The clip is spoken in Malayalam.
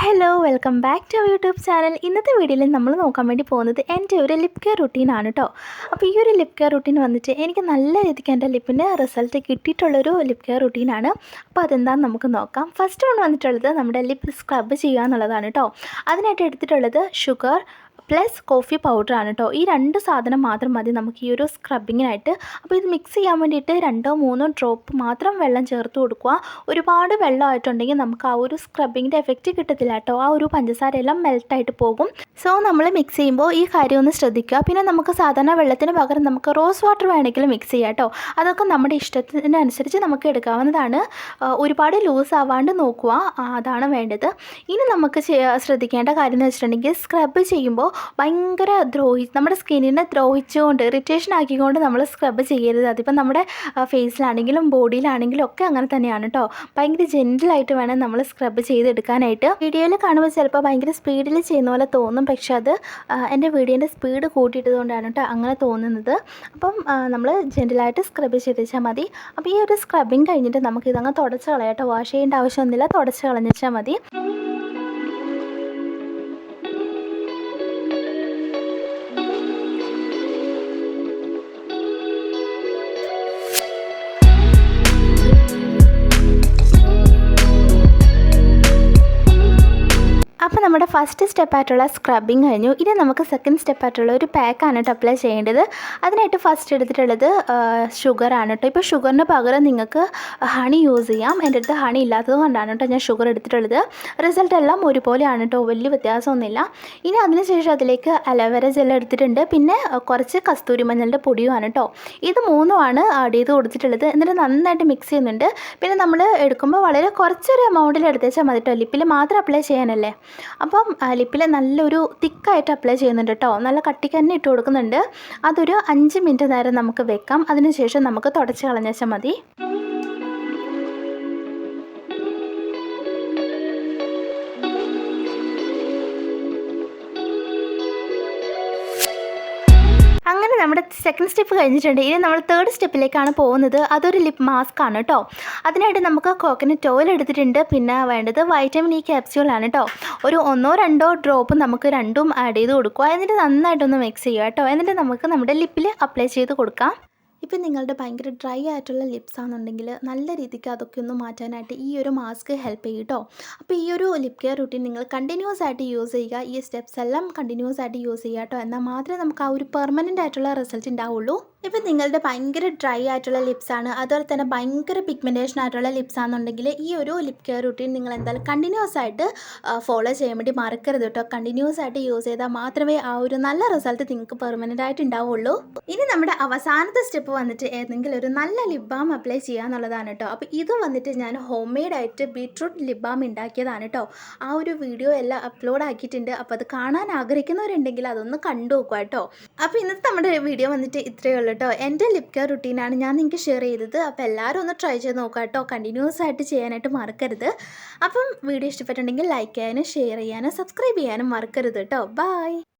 Hello welcome back to YouTube channel ഇന്നത്തെ വീഡിയോയിൽ നമ്മൾ നോക്കാൻ വേണ്ടി പോകുന്നത് എന്റെ ഒരു ലിപ് കെയർ റുട്ടീനാണ് കേട്ടോ അപ്പോൾ ഈ ഒരു ലിപ് കെയർ റുട്ടീൻ വന്നിട്ട് എനിക്ക് നല്ല രീതിക്ക് എന്റെ ലിപ്പിന്റെ റിസൾട്ട് കിട്ടിയിട്ടുള്ളൊരു ലിപ് കെയർ റുട്ടീനാണ് അപ്പോൾ അതെന്താണെന്ന് നമുക്ക് നോക്കാം. ഫസ്റ്റ് വൺ വന്നിട്ടുള്ളത് നമ്മുടെ ലിപ്പ് സ്ക്രബ് ചെയ്യുക എന്നുള്ളതാണ് കേട്ടോ അതിനായിട്ട് എടുത്തിട്ടുള്ളത് ഷുഗർ പ്ലസ് കോഫി പൗഡറാണ് കേട്ടോ ഈ രണ്ട് സാധനം മാത്രം മതി നമുക്ക് ഈ ഒരു സ്ക്രബിങ്ങിനായിട്ട്. അപ്പോൾ ഇത് മിക്സ് ചെയ്യാൻ വേണ്ടിയിട്ട് രണ്ടോ മൂന്നോ ഡ്രോപ്പ് മാത്രം വെള്ളം ചേർത്ത് കൊടുക്കുക. ഒരുപാട് വെള്ളമായിട്ടുണ്ടെങ്കിൽ നമുക്ക് ആ ഒരു സ്ക്രബിങ്ങിന്റെ എഫക്റ്റ് കിട്ടത്തില്ല കേട്ടോ ആ ഒരു പഞ്ചസാര എല്ലാം മെൽട്ടായിട്ട് പോകും. സോ നമ്മൾ മിക്സ് ചെയ്യുമ്പോൾ ഈ കാര്യം ഒന്ന് ശ്രദ്ധിക്കുക. പിന്നെ നമുക്ക് സാധാരണ വെള്ളത്തിന് പകരം നമുക്ക് റോസ് വാട്ടർ വേണമെങ്കിൽ മിക്സ് ചെയ്യാം കേട്ടോ അതൊക്കെ നമ്മുടെ ഇഷ്ടത്തിനനുസരിച്ച് നമുക്ക് എടുക്കാവുന്നതാണ്. ഒരുപാട് ലൂസ് ആവാണ്ട് നോക്കുക. അതാണ് വേണ്ടത്. ഇനി നമുക്ക് ശ്രദ്ധിക്കേണ്ട കാര്യം എന്ന് വെച്ചിട്ടുണ്ടെങ്കിൽ സ്ക്രബ് ചെയ്യുമ്പോൾ ഭയങ്കര ദ്രോഹി നമ്മുടെ സ്കിന്നിനെ ദ്രോഹിച്ചുകൊണ്ട് ഇറിറ്റേഷൻ ആക്കിക്കൊണ്ട് നമ്മൾ സ്ക്രബ് ചെയ്യരുത്. അതിപ്പോൾ നമ്മുടെ ഫേസിലാണെങ്കിലും ബോഡിയിലാണെങ്കിലും ഒക്കെ അങ്ങനെ തന്നെയാണ് കേട്ടോ ഭയങ്കര ജെന്റിലായിട്ട് വേണം നമ്മൾ സ്ക്രബ് ചെയ്തെടുക്കാനായിട്ട്. വീഡിയോയിൽ കാണുമ്പോൾ ചിലപ്പോൾ ഭയങ്കര സ്പീഡിൽ ചെയ്യുന്ന പോലെ തോന്നും. പക്ഷെ അത് എന്റെ വീഡിയോന്റെ സ്പീഡ് കൂട്ടിയിട്ടതുകൊണ്ടാണ് കേട്ടോ അങ്ങനെ തോന്നുന്നത്. അപ്പം നമ്മൾ ജെന്റിലായിട്ട് സ്ക്രബ് ചെയ്തേച്ചാൽ മതി. അപ്പോൾ ഈ ഒരു സ്ക്രബിങ് കഴിഞ്ഞിട്ട് നമുക്ക് ഇതങ്ങ് തുടച്ച് കളയാം കേട്ടോ വാഷ് ചെയ്യേണ്ട ആവശ്യമൊന്നുമില്ല. തുടച്ച് കളഞ്ഞാൽ മതി. അപ്പോൾ നമ്മുടെ ഫസ്റ്റ് സ്റ്റെപ്പായിട്ടുള്ള സ്ക്രബിങ് കഴിഞ്ഞു. ഇനി നമുക്ക് സെക്കൻഡ് സ്റ്റെപ്പായിട്ടുള്ള ഒരു പാക്കാണ് കേട്ടോ അപ്ലൈ ചെയ്യേണ്ടത്. അതിനായിട്ട് ഫസ്റ്റ് എടുത്തിട്ടുള്ളത് ഷുഗറാണ് കേട്ടോ. ഇപ്പോൾ ഷുഗറിന് പകരം നിങ്ങൾക്ക് ഹണി യൂസ് ചെയ്യാം. എന്റെ അടുത്ത് ഹണി ഇല്ലാത്തത് കൊണ്ടാണ് കേട്ടോ ഞാൻ ഷുഗർ എടുത്തിട്ടുള്ളത്. റിസൾട്ട് എല്ലാം ഒരുപോലെയാണ് കേട്ടോ. വലിയ വ്യത്യാസമൊന്നുമില്ല. ഇനി അതിനുശേഷം അതിലേക്ക് അലോവേര ജെൽ എടുത്തിട്ടുണ്ട്. പിന്നെ കുറച്ച് കസ്തൂരി മഞ്ഞളുടെ പൊടിയുമാണ് കേട്ടോ. ഇത് മൂന്നുമാണ് ആഡ് ചെയ്ത് കൊടുത്തിട്ടുള്ളത്. എന്നിട്ട് നന്നായിട്ട് മിക്സ് ചെയ്യുന്നുണ്ട്. പിന്നെ നമ്മൾ എടുക്കുമ്പോൾ വളരെ കുറച്ചൊരു എമൗണ്ടിൽ എടുത്തേച്ചാൽ മതി കേട്ടോ. ലിപ്പിൽ മാത്രം അപ്ലൈ ചെയ്യാനല്ലേ? അപ്പം ലിപ്പിൽ നല്ലൊരു തിക്കായിട്ട് അപ്ലൈ ചെയ്യുന്നുണ്ട് കേട്ടോ നല്ല കട്ടിക്ക് തന്നെ ഇട്ട് കൊടുക്കുന്നുണ്ട്. അതൊരു അഞ്ച് മിനിറ്റ് നേരം നമുക്ക് വെക്കാം. അതിനുശേഷം നമുക്ക് തുടച്ച് കളഞ്ഞാൽ മതി. നമ്മുടെ സെക്കൻഡ് സ്റ്റെപ്പ് കഴിഞ്ഞിട്ടുണ്ട്. ഇനി നമ്മൾ തേർഡ് സ്റ്റെപ്പിലേക്കാണ് പോകുന്നത്. അതൊരു ലിപ് മാസ്ക് ആണ് കേട്ടോ അതിനായിട്ട് നമുക്ക് കോക്കനട്ട് ഓയിൽ എടുത്തിട്ടുണ്ട്. പിന്നെ വേണ്ടത് വൈറ്റമിൻ ഇ ക്യാപ്സ്യൂൾ ആണ് കേട്ടോ ഒരു ഒന്നോ രണ്ടോ ഡ്രോപ്പ് നമുക്ക് രണ്ടും ആഡ് ചെയ്ത് കൊടുക്കുക. എന്നിട്ട് നന്നായിട്ടൊന്ന് മിക്സ് ചെയ്യുക കേട്ടോ എന്നിട്ട് നമുക്ക് നമ്മുടെ ലിപ്പിൽ അപ്ലൈ ചെയ്ത് കൊടുക്കാം. ഇപ്പം നിങ്ങളുടെ ഭയങ്കര ഡ്രൈ ആയിട്ടുള്ള ലിപ്സ് ആണെന്നുണ്ടെങ്കിൽ നല്ല രീതിക്ക് അതൊക്കെ ഒന്ന് മാറ്റാനായിട്ട് ഈ ഒരു മാസ്ക് ഹെൽപ്പ് ചെയ്യും കേട്ടോ അപ്പോൾ ഈ ഒരു ലിപ് കെയർ റുട്ടീൻ നിങ്ങൾ കണ്ടിന്യൂസ് ആയിട്ട് യൂസ് ചെയ്യുക. ഈ സ്റ്റെപ്സ് എല്ലാം കണ്ടിന്യൂസ് ആയിട്ട് യൂസ് ചെയ്യുക കേട്ടോ എന്നാൽ മാത്രമേ നമുക്ക് ആ ഒരു പെർമനന്റ് ആയിട്ടുള്ള റിസൾട്ട് ഉണ്ടാവുള്ളൂ. ഇപ്പം നിങ്ങളുടെ ഭയങ്കര ഡ്രൈ ആയിട്ടുള്ള ലിപ്സാണ് അതുപോലെ തന്നെ ഭയങ്കര പിഗ്മെന്റേഷൻ ആയിട്ടുള്ള ലിപ്സ് ആണെന്നുണ്ടെങ്കിൽ ഈ ഒരു ലിപ് കെയർ റുട്ടീൻ നിങ്ങൾ എന്തായാലും കണ്ടിന്യൂസ് ആയിട്ട് ഫോളോ ചെയ്യാൻ വേണ്ടി മറക്കരുത് കേട്ടോ. കണ്ടിന്യൂസ് ആയിട്ട് യൂസ് ചെയ്താൽ മാത്രമേ ആ ഒരു നല്ല റിസൾട്ട് നിങ്ങൾക്ക് പെർമനന്റ് ആയിട്ട് ഉണ്ടാവുള്ളൂ. ഇനി നമ്മുടെ അവസാനത്തെ സ്റ്റെപ്പ് വന്നിട്ട് ഏതെങ്കിലും ഒരു നല്ല ലിപ് ബാം അപ്ലൈ ചെയ്യുക എന്നുള്ളതാണ് കേട്ടോ. അപ്പോൾ ഇത് വന്നിട്ട് ഞാൻ ഹോം മെയ്ഡ് ആയിട്ട് ബീട്രൂട്ട് ലിപ് ബാം ഉണ്ടാക്കിയതാണ് കേട്ടോ. ആ ഒരു വീഡിയോ എല്ലാം അപ്ലോഡ് ആക്കിയിട്ടുണ്ട്. അപ്പോൾ അത് കാണാൻ ആഗ്രഹിക്കുന്നവരുണ്ടെങ്കിൽ അതൊന്ന് കണ്ടു നോക്കുക കേട്ടോ. അപ്പോൾ ഇന്നത്തെ നമ്മുടെ വീഡിയോ വന്നിട്ട് ഇത്രയേ ഉള്ളൂ കേട്ടോ. എന്റെ ലിപ് കെയർ റുട്ടീനാണ് ഞാൻ നിങ്ങൾക്ക് ഷെയർ ചെയ്തത്. അപ്പോൾ എല്ലാവരും ഒന്ന് ട്രൈ ചെയ്ത് നോക്കുക കേട്ടോ. കണ്ടിന്യൂസ് ആയിട്ട് ചെയ്യാനായിട്ട് മറക്കരുത്. അപ്പം വീഡിയോ ഇഷ്ടപ്പെട്ടുണ്ടെങ്കിൽ ലൈക്ക് ചെയ്യാനും ഷെയർ ചെയ്യാനും സബ്സ്ക്രൈബ് ചെയ്യാനും മറക്കരുത് കേട്ടോ. ബൈ